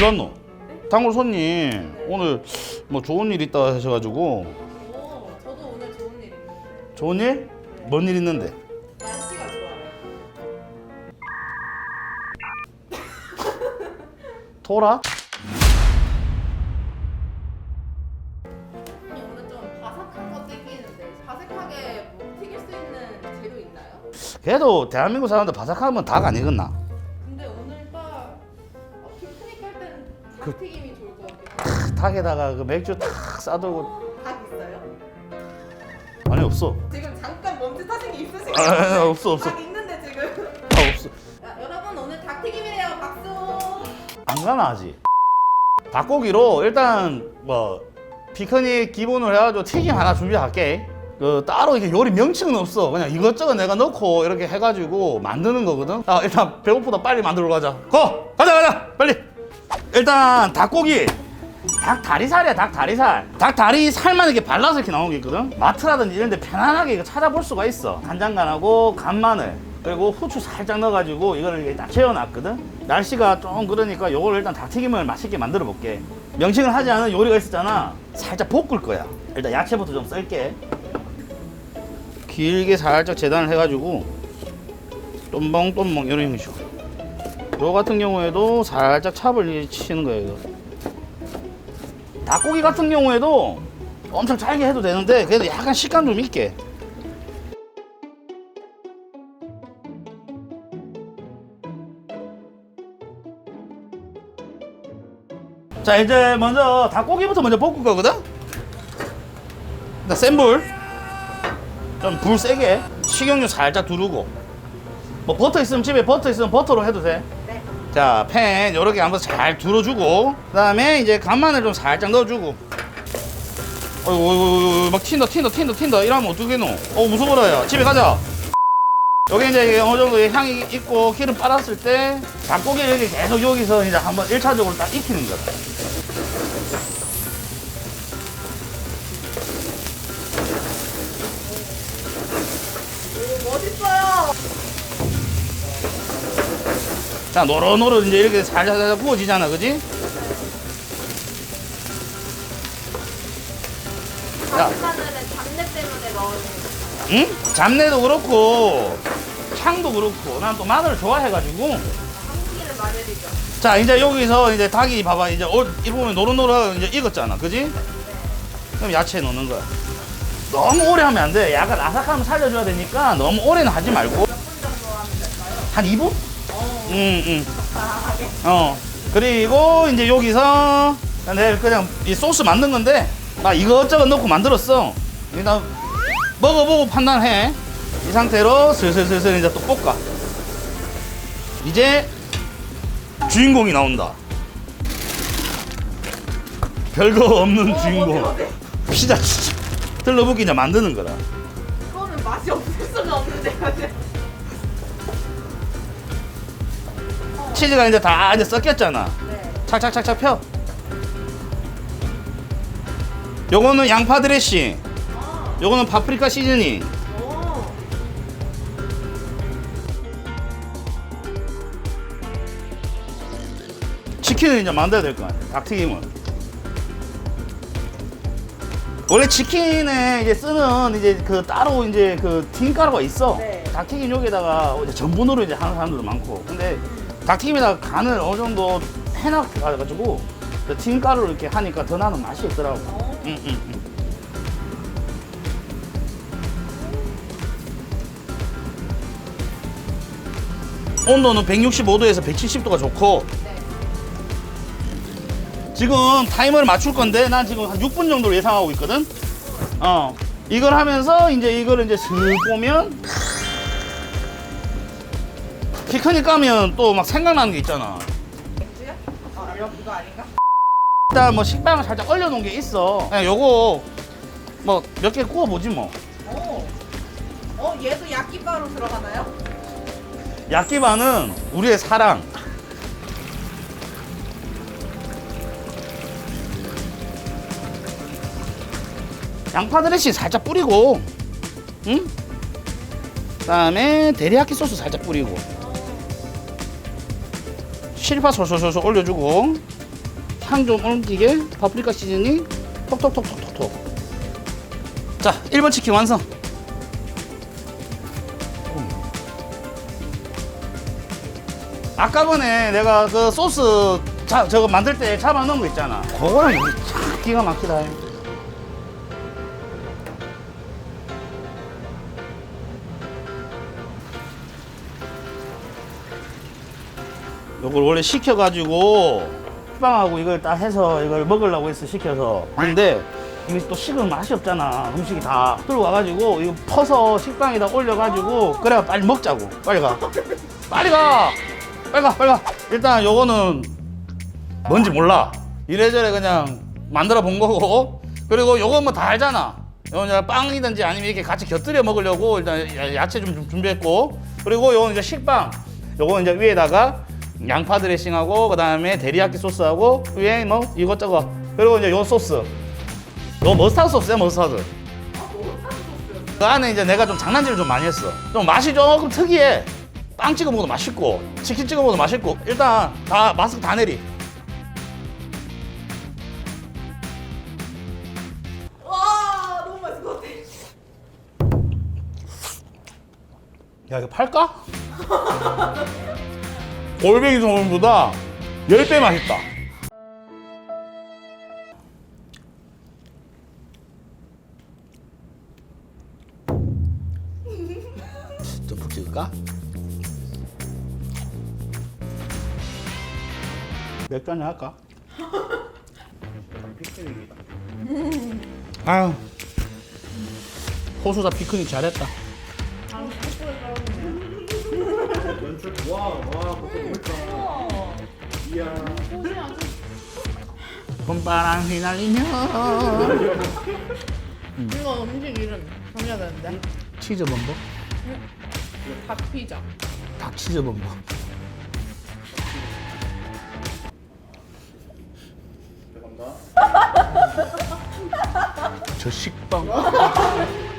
어디 갔노? 단골 손님 오늘 뭐 좋은 일 있다 하셔가지고 오, 저도 오늘 좋은 일 있는데 좋은 일? 뭔 일 있는데? 날씨가 좋아요. 토라? 선생님 오늘 좀 바삭한 거 땡기는데 바삭하게 뭐 튀길 수 있는 재료 있나요? 그래도 대한민국 사람들 바삭하면 닭 아니겠나? 그- 닭튀김이 좋을 것 하고 닭에다가 그 맥주 탁 싸들고. 어, 닭 있어요? 아니 없어. 지금 잠깐 멈칫하신 게 있으신 것 아, 같아요. 없어 없어. 닭 있는데 지금. 아 없어. 야, 여러분 오늘 닭튀김이래요. 박수. 안 가나 아직? 닭고기로 일단 뭐 피크닉 기본으로 해가지고 튀김 하나 준비할게. 그 따로 이게 요리 명칭은 없어. 그냥 이것저것 내가 넣고 이렇게 해가지고 만드는 거거든. 아 일단 배고프다. 빨리 만들러 가자. 고! 가자 가자! 빨리 일단 닭고기. 닭 다리살이야 닭 다리살. 닭 다리 살만 이렇게 발라서 이렇게 나오는 게 있거든? 마트라든지 이런 데 편안하게 이거 찾아볼 수가 있어. 간장간하고 간마늘 그리고 후추 살짝 넣어가지고 이거를 이렇게 딱 채워놨거든? 날씨가 좀 그러니까 요걸 일단 닭튀김을 맛있게 만들어 볼게. 명칭을 하지 않은 요리가 있었잖아. 살짝 볶을 거야. 일단 야채부터 좀 썰게. 길게 살짝 재단을 해가지고 똠벙똠벙 이런 형식으로 요 같은 경우에도 살짝 찹을 치는 거예요 이거. 닭고기 같은 경우에도 엄청 잘게 해도 되는데 그래도 약간 식감 좀 있게. 자 이제 먼저 닭고기부터 먼저 볶을 거거든? 일단 센 불. 좀 불 세게. 식용유 살짝 두르고. 뭐 버터 있으면 집에 버터 있으면 버터로 해도 돼. 네 자, 팬 요렇게 한번 잘 둘러주고 그다음에 이제 간마늘 좀 살짝 넣어주고. 어이구 어이구 어이구 막 튄다 튄다 튄다 튄다. 이러면 어떡해노 어 무서워라 야 집에 가자. 여기 이제 어느 정도 향이 있고 기름 빨았을 때 닭고기를 계속 여기서 이제 한번 1차적으로 딱 익히는 거다 자 노릇노릇 이제 이렇게 살살 살살 구워지잖아 그지? 야. 잡내 때문에 응? 잡내도 그렇고 향도 그렇고 난 또 마늘을 좋아해가지고 감기를 마늘이죠 자 이제 여기서 이제 닭이 봐봐 이제 어, 이 부분 노릇노릇 이제 익었잖아 그지? 그럼 야채 넣는 거야 너무 오래 하면 안 돼 약간 아삭함 살려줘야 되니까 너무 오래는 하지 말고 몇 분 정도 하면 될까요? 한 2분? 어 응응 바삭하게 어. 그리고 이제 여기서 내 그냥 이 소스 만든 건데 나 이것저것 넣고 만들었어. 일단 먹어보고 판단해. 이 상태로 슬슬슬슬 이제 또 볶아. 이제 주인공이 나온다. 별거 없는 어, 주인공. 어디, 어디? 피자 진짜 들러붙기 이제 만드는 거라 이거는 맛이 없을 수가 없는데 치즈가 이제 다 이제 섞였잖아. 네. 착착착착 펴. 요거는 양파 드레싱. 아, 요거는 파프리카 시즈닝. 오. 치킨을 이제 만들어야 될 거 아니야 닭튀김을 원래 치킨에 이제 쓰는 이제 그 따로 이제 그 튀김가루가 있어. 네. 닭튀김 여기다가 이제 전분으로 이제 하는 사람들도 많고. 근데 닭튀김에다가 간을 어느 정도 해놔가지고 그 튀김가루를 이렇게 하니까 더 나는 맛이 있더라고 어. 응, 응, 응. 온도는 165도에서 170도가 좋고 네. 지금 타이머를 맞출 건데 난 지금 한 6분 정도로 예상하고 있거든. 어. 이걸 하면서 이제 이걸 이제 슥 보면 피크닉 가면 또 막 생각나는 게 있잖아. 아 이거 그거 아닌가? 일단 뭐 식빵을 살짝 얼려놓은 게 있어. 그냥 요거 뭐 몇 개 구워보지 뭐. 오. 어 얘도 야끼바로 들어가나요? 야끼바는 우리의 사랑. 양파 드레싱 살짝 뿌리고, 응? 그다음에 데리야끼 소스 살짝 뿌리고, 실파 솔솔솔솔 올려주고, 향 좀 옮기게 파프리카 시즈닝. 톡톡톡톡톡톡. 자 1번 치킨 완성. 아까 전에 내가 그 소스 자, 저거 만들 때 잡아 넣은 거 있잖아. 참 기가 막히다 요걸 원래 시켜가지고 빵하고 이걸 딱 해서 이걸 먹으려고 했어 시켜서. 근데 이게 또 식으면 맛이 없잖아 음식이 다. 들고 와가지고 이거 퍼서 식빵에다 올려가지고 그래 빨리 먹자고. 빨리 가. 빨리 가! 빨리 가 빨리 가! 일단 요거는 뭔지 몰라. 이래저래 그냥 만들어 본 거고. 그리고 요건 뭐 다 알잖아. 요건 빵이든지 아니면 이렇게 같이 곁들여 먹으려고 일단 야- 야채 좀, 좀 준비했고. 그리고 요건 이제 식빵. 요거 이제 위에다가 양파 드레싱하고 그다음에 데리야끼 소스하고 위에 뭐 이것저것. 그리고 이제 요 소스. 요 머스타드 소스야 머스타드. 그 안에 이제 내가 좀 장난질을 좀 많이 했어. 좀 맛이 조금 특이해. 빵 찍어 먹어도 맛있고 치킨 찍어 먹어도 맛있고. 일단 다 마스크 다 내리. 와 너무 맛있을 것 같아. 야 이거 팔까? 골뱅이 소금보다 10배 맛있다 좀 찍을까? 맥주 한잔 할까? 아유 호수다 피크닉 잘했다 봄바람 휘날리며. 이거 음식 이름 정해야 되는데. 치즈 범벅? 닭 피자. 닭 치즈 범벅. 저 식빵